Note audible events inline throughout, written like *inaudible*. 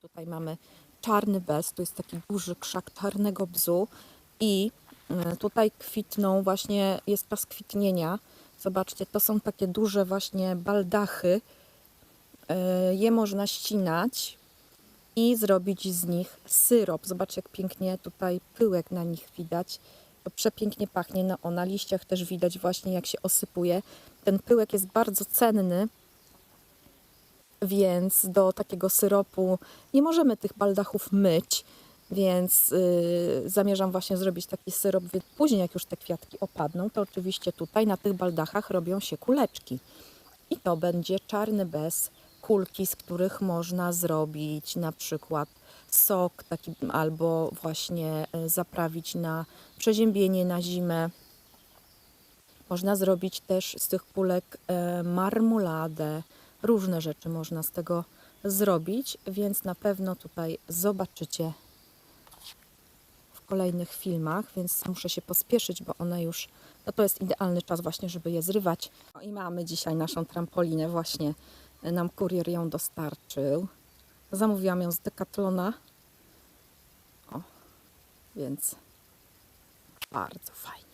Tutaj mamy czarny bez, to jest taki duży krzak czarnego bzu i e, tutaj kwitną właśnie, jest czas kwitnienia. Zobaczcie, to są takie duże właśnie baldachy. E, Je można ścinać i zrobić z nich syrop. Zobaczcie, jak pięknie tutaj pyłek na nich widać. To przepięknie pachnie. No, na liściach też widać właśnie, jak się osypuje. Ten pyłek jest bardzo cenny, więc do takiego syropu nie możemy tych baldachów myć, więc y, zamierzam właśnie zrobić taki syrop. Więc później, jak już te kwiatki opadną, to oczywiście tutaj na tych baldachach robią się kuleczki. I to będzie czarny bez kulki, z których można zrobić na przykład sok taki, albo właśnie y, zaprawić na przeziębienie na zimę. Można zrobić też z tych kulek e, marmoladę. Różne rzeczy można z tego zrobić, więc na pewno tutaj zobaczycie w kolejnych filmach, więc muszę się pospieszyć, bo one już, no to jest idealny czas właśnie, żeby je zrywać. No I mamy dzisiaj naszą trampolinę, właśnie nam kurier ją dostarczył. Zamówiłam ją z Decathlona. O, więc bardzo fajnie.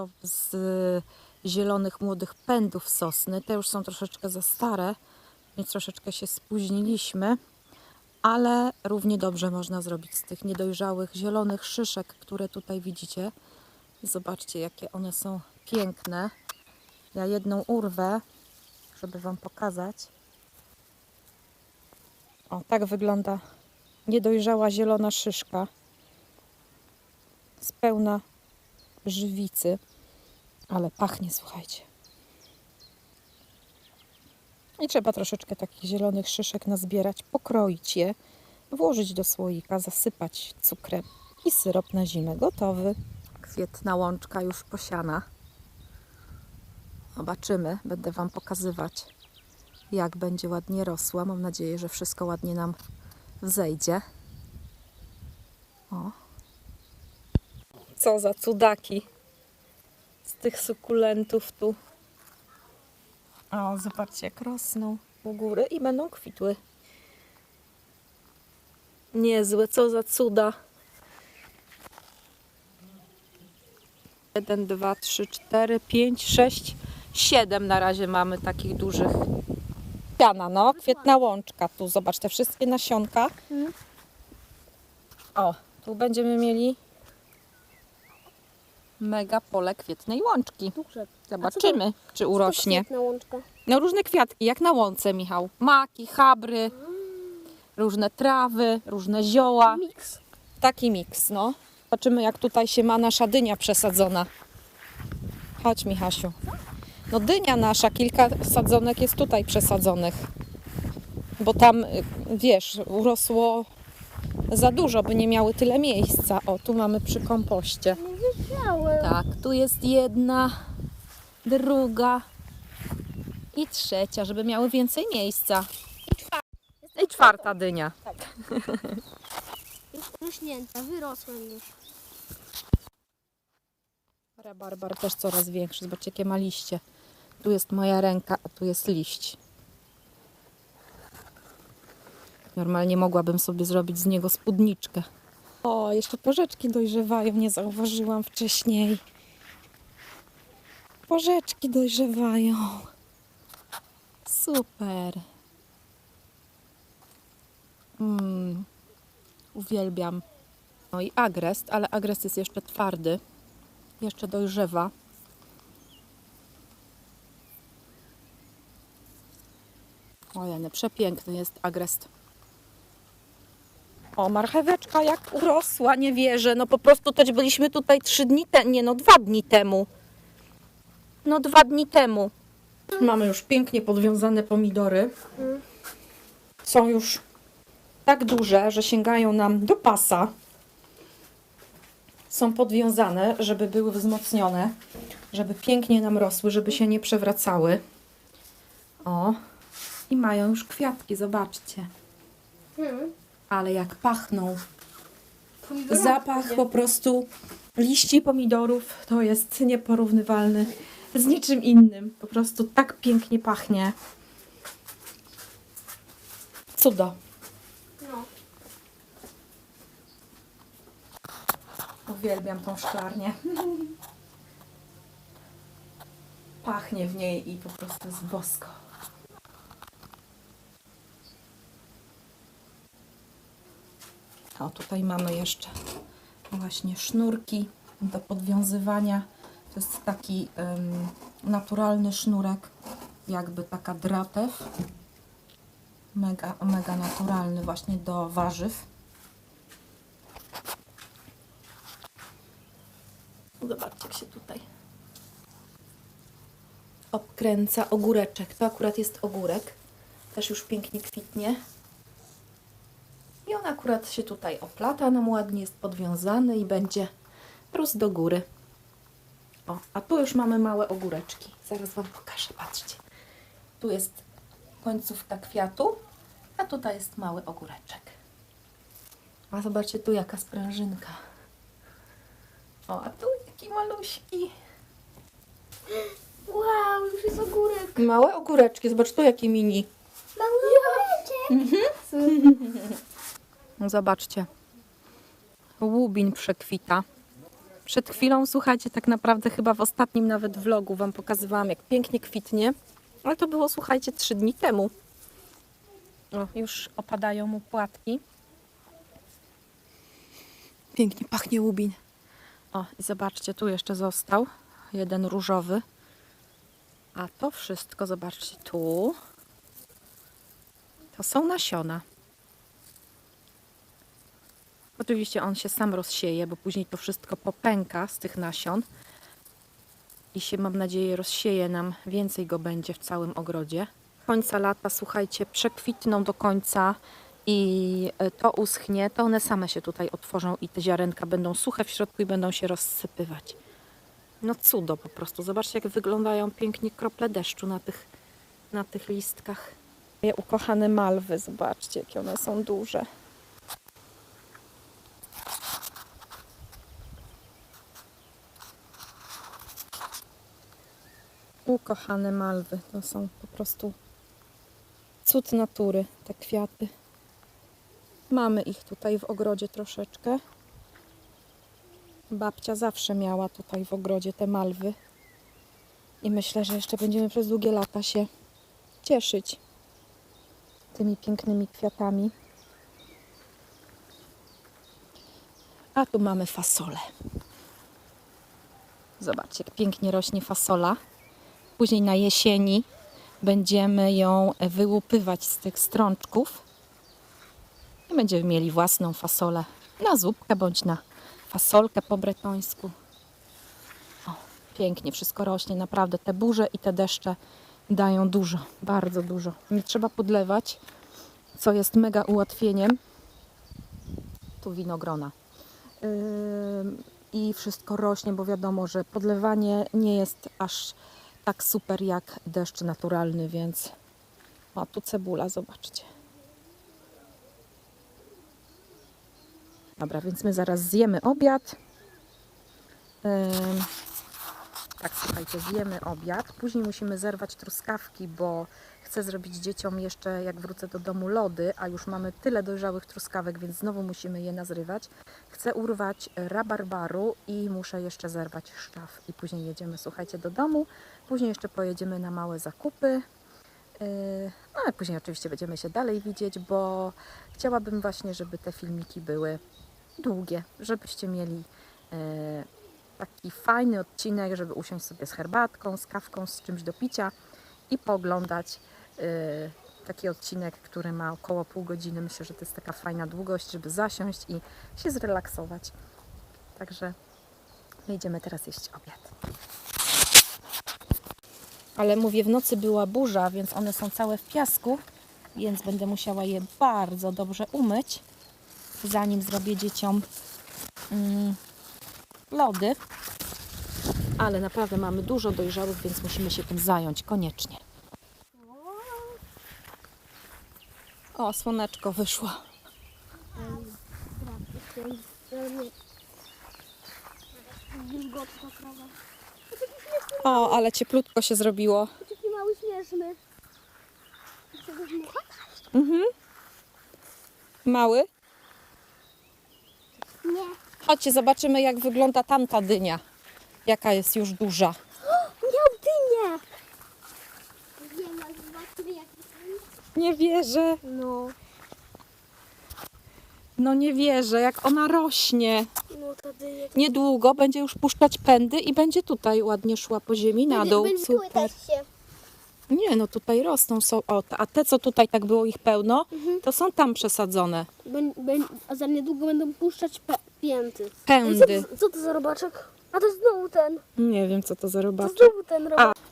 Syrop z zielonych młodych pędów sosny. Te już są troszeczkę za stare, więc troszeczkę się spóźniliśmy, ale równie dobrze można zrobić z tych niedojrzałych zielonych szyszek, które tutaj widzicie. Zobaczcie, jakie one są piękne. Ja jedną urwę, żeby Wam pokazać. O, tak wygląda niedojrzała zielona szyszka. Z pełna żywicy, ale pachnie, słuchajcie. I trzeba troszeczkę takich zielonych szyszek nazbierać, pokroić je, włożyć do słoika, zasypać cukrem i syrop na zimę gotowy. Kwietna łączka już posiana. Zobaczymy, będę Wam pokazywać, jak będzie ładnie rosła. Mam nadzieję, że wszystko ładnie nam wzejdzie. O, co za cudaki tych sukulentów tu. O, zobaczcie, jak rosną u góry i będą kwitły. Niezłe, co za cuda. Jeden, dwa, trzy, cztery, pięć, sześć, siedem na razie mamy takich dużych. Piana, no, kwietna łączka. Tu zobacz te wszystkie nasionka. O, tu będziemy mieli mega pole kwietnej łączki. Zobaczymy, czy urośnie. No różne kwiatki, jak na łące, Michał. Maki, chabry, różne trawy, różne zioła. Miks. Taki miks, no. Zobaczymy, jak tutaj się ma nasza dynia przesadzona. Chodź, Michasiu. No dynia nasza, kilka sadzonek jest tutaj przesadzonych. Bo tam, y, wiesz, urosło za dużo, by nie miały tyle miejsca. O, tu mamy przy kompoście. Tak, tu jest jedna, druga i trzecia, żeby miały więcej miejsca. I czwarta dynia. *laughs* Już rośnięta, wyrosłem już. Rabarbar też coraz większy. Zobaczcie, jakie ma liście. Tu jest moja ręka, a tu jest liść. Normalnie mogłabym sobie zrobić z niego spódniczkę. O, jeszcze porzeczki dojrzewają, nie zauważyłam wcześniej. Porzeczki dojrzewają. Super. Mm, uwielbiam. No i agrest, ale agrest jest jeszcze twardy. Jeszcze dojrzewa. Ojej, przepiękny jest agrest. O, marcheweczka jak urosła, nie wierzę. No po prostu to byliśmy tutaj trzy dni temu, nie no dwa dni temu. No dwa dni temu. Mamy już pięknie podwiązane pomidory. Są już tak duże, że sięgają nam do pasa. Są podwiązane, żeby były wzmocnione, żeby pięknie nam rosły, żeby się nie przewracały. O, i mają już kwiatki, zobaczcie. Hmm. Ale jak pachną. Zapach po prostu liści pomidorów to jest nieporównywalny z niczym innym. Po prostu tak pięknie pachnie. Cudo. No. Uwielbiam tą szklarnię. *laughs* Pachnie w niej i po prostu jest bosko. O, tutaj mamy jeszcze właśnie sznurki do podwiązywania. To jest taki naturalny sznurek, jakby taka dratew. Mega, mega naturalny właśnie do warzyw. Zobaczcie, jak się tutaj obkręca ogóreczek. To akurat jest ogórek. Też już pięknie kwitnie. On akurat się tutaj oplata, nam ładnie jest podwiązany i będzie rósł do góry. O, a tu już mamy małe ogóreczki. Zaraz Wam pokażę, patrzcie. Tu jest końcówka kwiatu, a tutaj jest mały ogóreczek. A zobaczcie tu jaka sprężynka. O, a tu jaki maluśki. Wow, już jest ogórek. Małe ogóreczki, zobacz tu jaki mini. Mały ogóreczek. No Zobaczcie. Łubin przekwita. Przed chwilą, słuchajcie, tak naprawdę chyba w ostatnim nawet vlogu Wam pokazywałam, jak pięknie kwitnie. Ale to było, słuchajcie, trzy dni temu. O, już opadają mu płatki. Pięknie pachnie łubin. O, i zobaczcie, tu jeszcze został jeden różowy. A to wszystko, zobaczcie, tu to są nasiona. Oczywiście on się sam rozsieje, bo później to wszystko popęka z tych nasion i się, mam nadzieję, rozsieje nam. Więcej go będzie w całym ogrodzie. Końca lata, słuchajcie, przekwitną do końca i e, to uschnie, to one same się tutaj otworzą i te ziarenka będą suche w środku i będą się rozsypywać. No cudo po prostu. Zobaczcie, jak wyglądają pięknie krople deszczu na tych, na tych listkach. Moje ukochane malwy, zobaczcie, jakie one są duże. Ukochane malwy. To są po prostu cud natury, te kwiaty. Mamy ich tutaj w ogrodzie troszeczkę. Babcia zawsze miała tutaj w ogrodzie te malwy. I myślę, że jeszcze będziemy przez długie lata się cieszyć tymi pięknymi kwiatami. A tu mamy fasolę. Zobaczcie, jak pięknie rośnie fasola. Później na jesieni będziemy ją wyłupywać z tych strączków i będziemy mieli własną fasolę na zupkę bądź na fasolkę po bretońsku. O, pięknie wszystko rośnie, naprawdę te burze i te deszcze dają dużo, bardzo dużo. Nie trzeba podlewać, co jest mega ułatwieniem. Tu winogrona. Ym, I wszystko rośnie, bo wiadomo, że podlewanie nie jest aż tak super jak deszcz naturalny, więc o, tu cebula, zobaczcie. Dobra, więc my zaraz zjemy obiad. Tak, słuchajcie, zjemy obiad. Później musimy zerwać truskawki, bo chcę zrobić dzieciom jeszcze, jak wrócę do domu, lody, a już mamy tyle dojrzałych truskawek, więc znowu musimy je nazrywać. Chcę urwać rabarbaru i muszę jeszcze zerwać szczaw. I później jedziemy, słuchajcie, do domu. Później jeszcze pojedziemy na małe zakupy. Yy, No a później oczywiście będziemy się dalej widzieć, bo chciałabym właśnie, żeby te filmiki były długie, żebyście mieli yy, taki fajny odcinek, żeby usiąść sobie z herbatką, z kawką, z czymś do picia i pooglądać taki odcinek, który ma około pół godziny. Myślę, że to jest taka fajna długość, żeby zasiąść i się zrelaksować. Także my idziemy teraz jeść obiad. Ale mówię, w nocy była burza, więc one są całe w piasku, więc będę musiała je bardzo dobrze umyć, zanim zrobię dzieciom mm, lody. Ale naprawdę mamy dużo dojrzałych, więc musimy się tym zająć koniecznie. O, słoneczko wyszło. O, ale cieplutko się zrobiło. Taki mały zmuchać? Mhm. Mały. Nie. Chodźcie, zobaczymy, jak wygląda tamta dynia. Jaka jest już duża. Miał dynię! Wiem, ale zobaczmy jak Nie wierzę. No, No nie wierzę, jak ona rośnie. no ta dynia. Niedługo będzie już puszczać pędy i będzie tutaj ładnie szła po ziemi na dół. Będzie Super. się. Nie, no tutaj rosną. Są, o, a te, co tutaj tak było ich pełno, to są tam przesadzone. Bę, bę, a za niedługo będą puszczać pe, pięty. Pędy. Co, to- co to za robaczek? A to znowu ten. Nie wiem, co to za To robaczek. znowu ten A, robaczek.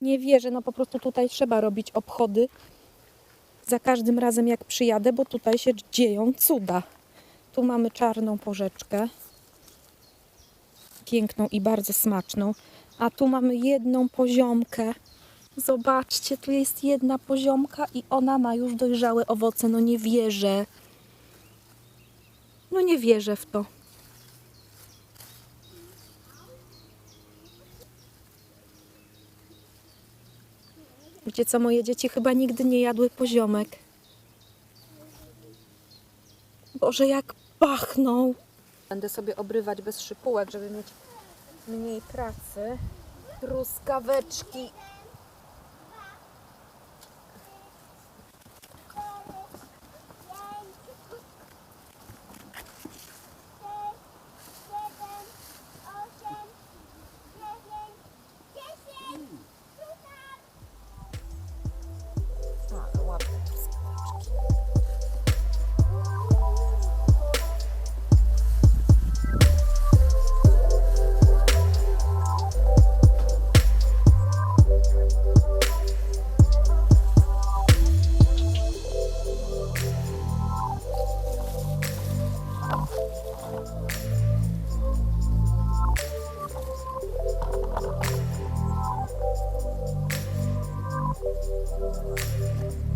Nie wierzę, no po prostu tutaj trzeba robić obchody za każdym razem jak przyjadę, bo tutaj się dzieją cuda. Tu mamy czarną porzeczkę, piękną i bardzo smaczną, a tu mamy jedną poziomkę. Zobaczcie, tu jest jedna poziomka i ona ma już dojrzałe owoce. No nie wierzę. No nie wierzę w to. Wiecie co, moje dzieci chyba nigdy nie jadły poziomek. Boże, jak pachną. Będę sobie obrywać bez szypułek, żeby mieć mniej pracy. Truskaweczki. Thank you.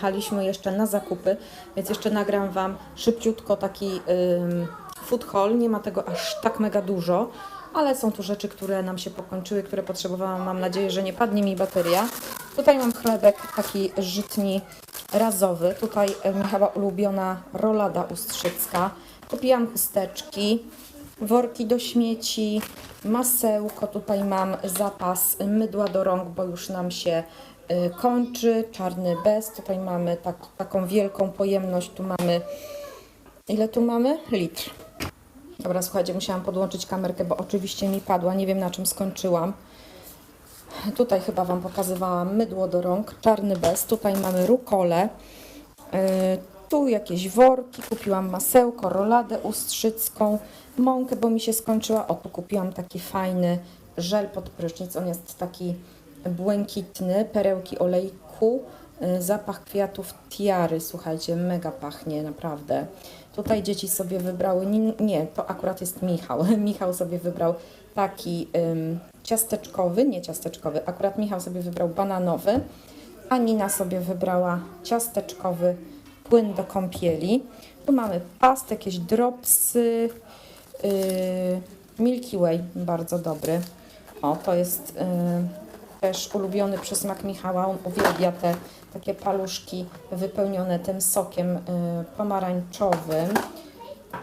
Pojechaliśmy jeszcze na zakupy, więc jeszcze nagram Wam szybciutko taki food haul. Nie ma tego aż tak mega dużo, ale są tu rzeczy, które nam się pokończyły, które potrzebowałam. Mam nadzieję, że nie padnie mi bateria. Tutaj mam chlebek taki żytni razowy. Tutaj Michała ulubiona rolada ustrzycka. Kupiłam chusteczki, worki do śmieci, masełko. Tutaj mam zapas mydła do rąk, bo już nam się kończy. Czarny bez. Tutaj mamy tak, taką wielką pojemność. Tu mamy. Ile tu mamy? Litr. Dobra, słuchajcie, musiałam podłączyć kamerkę, bo oczywiście mi padła. Nie wiem na czym skończyłam. Tutaj chyba Wam pokazywałam mydło do rąk, czarny bez. Tutaj mamy rukolę. Yy, tu jakieś worki, kupiłam masełko, roladę ustrzycką, mąkę, bo mi się skończyła. O, tu kupiłam taki fajny żel pod prysznic. On jest taki błękitny, perełki olejku, yy, zapach kwiatów tiary. Słuchajcie, mega pachnie, naprawdę. Tutaj dzieci sobie wybrały, nie, to akurat jest Michał. *laughs* Michał sobie wybrał taki ym, ciasteczkowy, nie ciasteczkowy, akurat Michał sobie wybrał bananowy, a Nina sobie wybrała ciasteczkowy płyn do kąpieli. Tu mamy past, jakieś dropsy, yy, Milky Way, bardzo dobry. O, to jest yy, też ulubiony przysmak Michała. On uwielbia te takie paluszki wypełnione tym sokiem yy, pomarańczowym.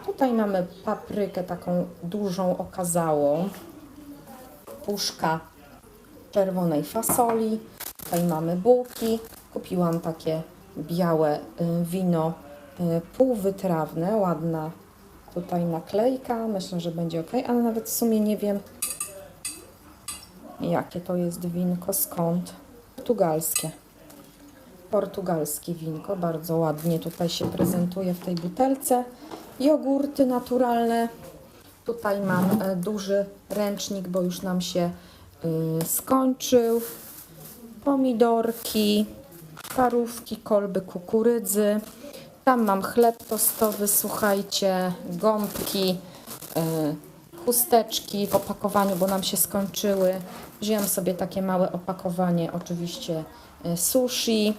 Tutaj mamy paprykę taką dużą, okazałą. Puszka czerwonej fasoli. Tutaj mamy bułki. Kupiłam takie białe y, wino y, półwytrawne. Ładna tutaj naklejka. Myślę, że będzie ok, ale nawet w sumie nie wiem, jakie to jest winko, skąd. Portugalskie. Portugalskie winko, bardzo ładnie tutaj się prezentuje w tej butelce. Jogurty naturalne. Tutaj mam e, duży ręcznik, bo już nam się y, skończył. Pomidorki, parówki, kolby kukurydzy. Tam mam chleb tostowy, słuchajcie, gąbki, y, chusteczki w opakowaniu, bo nam się skończyły. Wziąłem sobie takie małe opakowanie, oczywiście y, sushi.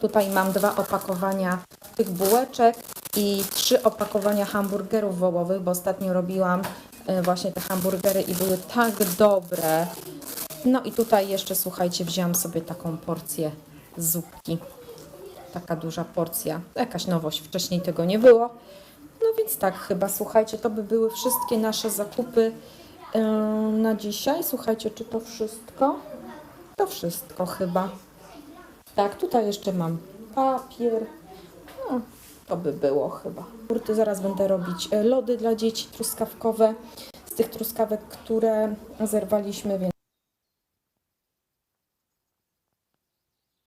Tutaj mam dwa opakowania tych bułeczek i trzy opakowania hamburgerów wołowych, bo ostatnio robiłam e, właśnie te hamburgery i były tak dobre. No i tutaj jeszcze, słuchajcie, wzięłam sobie taką porcję zupki. Taka duża porcja. Jakaś nowość, wcześniej tego nie było. No więc tak, chyba, słuchajcie, to by były wszystkie nasze zakupy na dzisiaj. Słuchajcie, czy to wszystko? To wszystko chyba. Tak, tutaj jeszcze mam papier. No, to by było chyba. Kurty zaraz będę robić e, lody dla dzieci truskawkowe z tych truskawek, które zerwaliśmy, więc